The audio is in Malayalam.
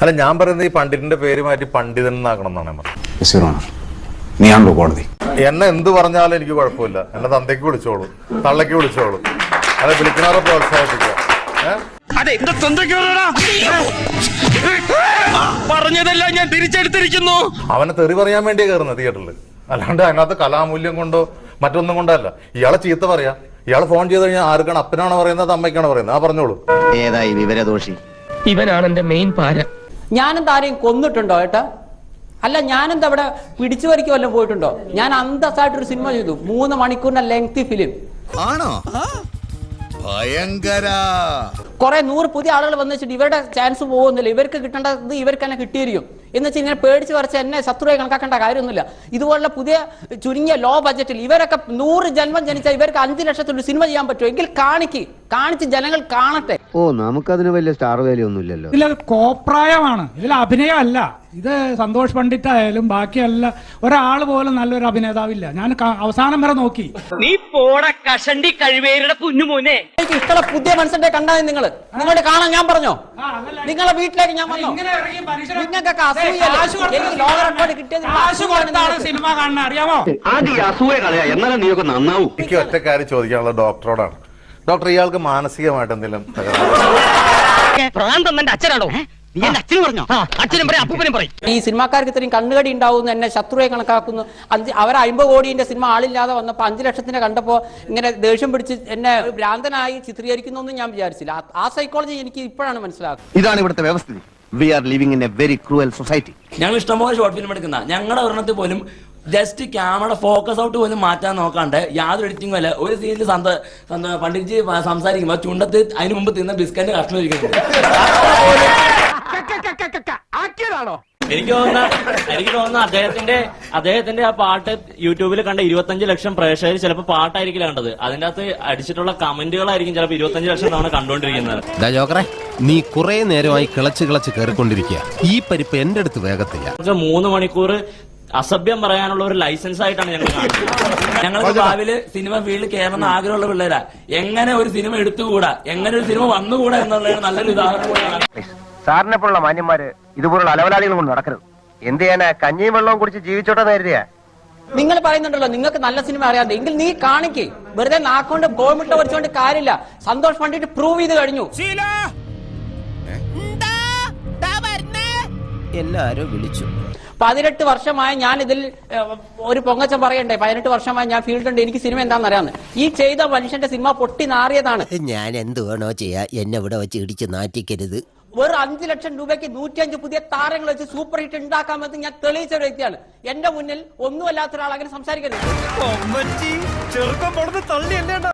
അല്ല ഞാൻ പറയുന്നത് ഈ പണ്ഡിറ്റിന്റെ പേര് മാറ്റി പണ്ഡിതൻ എന്നാക്കണം എന്നാണ് ഞാൻ പറഞ്ഞത് നീയാണല്ലോ കോടതി. എന്നെ എന്ത് പറഞ്ഞാലും എനിക്ക് കുഴപ്പമില്ല. എന്നെ തന്തയ്ക്ക് വിളിച്ചോളൂ. തള്ളയ്ക്ക് വിളിച്ചോളൂ. അതെ വിളിക്കണവരെ പ്രോത്സാഹിപ്പിക്കുക. പറഞ്ഞതെല്ലാം ഞാൻ തിരിച്ചെടുത്തിരിക്കുന്നു. അവനെ തെറി പറയാൻ വേണ്ടിയാ കയറുന്നത് തിയേറ്ററിൽ അല്ലാണ്ട് അതിനകത്ത് കലാമൂല്യം കൊണ്ടോ മറ്റൊന്നും കൊണ്ടല്ല. ഇയാളെ ചീത്ത പറയാ. ഇയാൾ ഫോൺ ചെയ്ത് കഴിഞ്ഞാൽ ആർക്കാണ്? അപ്പനാണോ പറയുന്നത്? അമ്മയ്ക്കാണോ പറയുന്നത്? ആ പറഞ്ഞോളൂ. ഏതായി വിവരദോഷി? ഇവനാണ് എന്റെ മെയിൻ പാര. ഞാനെന്താ ആരെയും കൊന്നിട്ടുണ്ടോ ഏട്ടാ? അല്ല ഞാനെന്താ അവിടെ പിടിച്ചു വരയ്ക്ക് വല്ലതും പോയിട്ടുണ്ടോ? ഞാൻ അന്തസ്സായിട്ടൊരു സിനിമ ചെയ്തു. മൂന്ന് മണിക്കൂറിന്റെ ലെങ്തി ഫിലിം ആണോ? ഭയങ്കര. കുറെ നൂറ് പുതിയ ആളുകൾ വന്നിട്ട് ഇവരുടെ ചാൻസ് പോകുന്നില്ല ഇവർക്ക് കിട്ടേണ്ടത് ഇവർക്ക് തന്നെ കിട്ടിയിരിക്കും. എന്ന് വെച്ച് ഇങ്ങനെ പേടിച്ച് പറിച്ച് എന്നെ ശത്രുവായി കണക്കാക്കേണ്ട കാര്യമൊന്നുമില്ല. ഇതുപോലുള്ള പുതിയ ചുരുങ്ങിയ ലോ ബജറ്റിൽ ഇവരൊക്കെ നൂറ് ജന്മം ജനിച്ചാൽ ഇവർക്ക് അഞ്ച് ലക്ഷത്തിന്റെ സിനിമ ചെയ്യാൻ പറ്റുമോ? എങ്കിൽ കാണിക്ക്. കാണിച്ച് ജനങ്ങൾ കാണട്ടെ. ഓ നമുക്കതിന് വലിയ സ്റ്റാർ വാല്യൂ ഒന്നുമില്ലല്ലോ ഇതിൽ കോപ്രായമാണ്. ഇതിൽ അഭിനയമല്ല. ഇത് സന്തോഷ് പണ്ഡിറ്റ് ആയാലും ബാക്കിയല്ല. ഒരാൾ പോലും നല്ലൊരു അഭിനേതാവില്ല. ഞാൻ അവസാനം വരെ നോക്കി. നീ പോട കഷണ്ടി കഴിവേരുടെ കുഞ്ഞുമോനെ. ഇഷ്ടമുള്ള പുതിയ മനുഷ്യന്റെ കണ്ടാ നിങ്ങൾ നിങ്ങളുടെ കാണാൻ ഞാൻ പറഞ്ഞോ. നിങ്ങളെ വീട്ടിലേക്ക് ഞാൻ വന്നു? നിങ്ങൾക്കൊക്കെ ലോക റെക്കോർഡ് കിട്ടിയത്. സിനിമ കാണാൻ അറിയാമോ? ആദ്യം അസൂയ കളയാ. എന്നാലും നീയൊക്കെ നന്നാവൂ. എനിക്ക് ഒറ്റ കാര്യം ചോദിക്കാനുള്ള ഡോക്ടറോടാണ്. ഡോക്ടർ ഇയാൾക്ക് മാനസികമായിട്ട് എന്തെങ്കിലും തകരാറ്. പ്രാന്തം എന്റെ അച്ഛനാണോ? നീ എന്റെ പറഞ്ഞോ? അച്ഛനും പറയും അപ്പൂപ്പനും പറയും. ഈ സിനിമാക്കാർക്ക് ഇത്രയും കണ്ണുകടി ഉണ്ടാവുന്നു എന്നെ ശത്രുവെ കണക്കാക്കുന്നു. അഞ്ച് അവർ അമ്പത് കോടിന്റെ സിനിമ ആളില്ലാതെ വന്നപ്പോൾ അഞ്ചു ലക്ഷത്തിന് കണ്ടപ്പോൾ ഇങ്ങനെ ദേഷ്യം പിടിച്ച് എന്നെ ഭ്രാന്തനായി ചിത്രീകരിക്കുന്നു ഞാൻ വിചാരിച്ചില്ല. ആ- സൈക്കോളജി എനിക്ക് ഇപ്പോഴാണ് മനസ്സിലാക്കുന്നത് ഇതാണ് ഇവിടുത്തെ വ്യവസ്ഥിതി. We are living in a very cruel society ഞങ്ങൾ ഇഷ്ടംപോലെ ഷോർട്ട് ഫിലിം എടുക്കുന്ന. ഞങ്ങളുടെ ഒരെണ്ണത്തിൽ പോലും ജസ്റ്റ് ക്യാമറ ഫോക്കസ് ഔട്ട് പോലും മാറ്റാൻ നോക്കാണ്ട് യാതൊരു എഡിറ്റിംഗും അല്ല. ഒരു സീനിൽ സന്ത സന്ത- പണ്ഡിറ്റ്ജി സംസാരിക്കുമ്പോൾ ചുണ്ടത്ത് അതിന് മുമ്പ് തിന്ന ബിസ്ക്കറ്റ് കഷ്ണം ഇരിക്കുന്നുണ്ട് എനിക്ക് തോന്നുന്ന എനിക്ക് തോന്നുന്ന അദ്ദേഹത്തിന്റെ അദ്ദേഹത്തിന്റെ ആ പാട്ട് യൂട്യൂബിൽ കണ്ട ഇരുപത്തഞ്ച് ലക്ഷം പ്രേക്ഷകർ ചിലപ്പോൾ പാട്ടായിരിക്കില്ല കണ്ടത്. അതിന്റെ അകത്ത് അടിച്ചിട്ടുള്ള കമന്റുകളായിരിക്കും ചിലപ്പോൾ ഇരുപത്തഞ്ച് ലക്ഷം തവണ കണ്ടുകൊണ്ടിരിക്കുന്നത്. ജോക്കറെ നീ കുറെ നേരമായി കിളച്ച് കിളച്ച് കയറിക്കൊണ്ടിരിക്കുക ഈ പരിപ്പ് എന്റെ അടുത്ത് വേഗത്തില്ല. പക്ഷെ മൂന്ന് മണിക്കൂർ അസഭ്യം പറയാനുള്ള ഒരു ലൈസൻസ് ആയിട്ടാണ് ഞങ്ങൾ കാണുന്നത്. ഞങ്ങൾക്ക് ഭാവിയിൽ സിനിമ ഫീൽഡിൽ കയറുന്ന ആഗ്രഹമുള്ള പിള്ളേരാ. എങ്ങനെ ഒരു സിനിമ എടുത്തുകൂടാ? എങ്ങനെ ഒരു സിനിമ വന്നുകൂടാ എന്നുള്ളതാണ് നല്ലൊരു ഉദാഹരണം കൂടെയാണ് സാറിനെ പോലുള്ള മാന്യന്മാര് ഇതുപോലുള്ള അലവലാദികൾ കൊണ്ട് നടക്കരുത്. എന്ത് ചെയ്യാനാ? കഞ്ഞിയും വെള്ളവും കുടിച്ച് ജീവിച്ചോട്ടെ നേരിയ നിങ്ങൾ പറയുന്നുണ്ടല്ലോ നിങ്ങൾക്ക് നല്ല സിനിമ അറിയാതെ. എങ്കിൽ നീ കാണിക്കേ. വെറുതെ നാക്കൊണ്ട് കോമിട്ട വരച്ചുകൊണ്ട് കാര്യമില്ല. സന്തോഷ് പണ്ടിട്ട് പ്രൂവ് ചെയ്ത് കഴിഞ്ഞു. എല്ലാരും വിളിച്ചു. പതിനെട്ട് വർഷമായ ഞാൻ ഇതിൽ ഒരു പൊങ്ങച്ചം പറയണ്ടേ? പതിനെട്ട് വർഷമായി ഞാൻ ഫീൽഡുണ്ട്. എനിക്ക് സിനിമ എന്താണെന്ന് അറിയാന്ന് ഈ ചെയ്ത മനുഷ്യന്റെ സിനിമ പൊട്ടി നാറിയതാണ്. ഞാൻ എന്ത് വേണോ ചെയ്യാ. എന്നെ ഇവിടെ വെച്ച് ഇടിച്ച് നാറ്റിക്കരുത്. വെറും അഞ്ചു ലക്ഷം രൂപയ്ക്ക് നൂറ്റിയഞ്ച് പുതിയ താരങ്ങൾ വെച്ച് സൂപ്പർ ഹിറ്റ് ഉണ്ടാക്കാമെന്ന് ഞാൻ തെളിയിച്ച ഒരു വ്യക്തിയാണ്. എന്റെ മുന്നിൽ ഒന്നുമല്ലാത്ത ഒരാൾ അങ്ങനെ സംസാരിക്കരുത് തള്ളി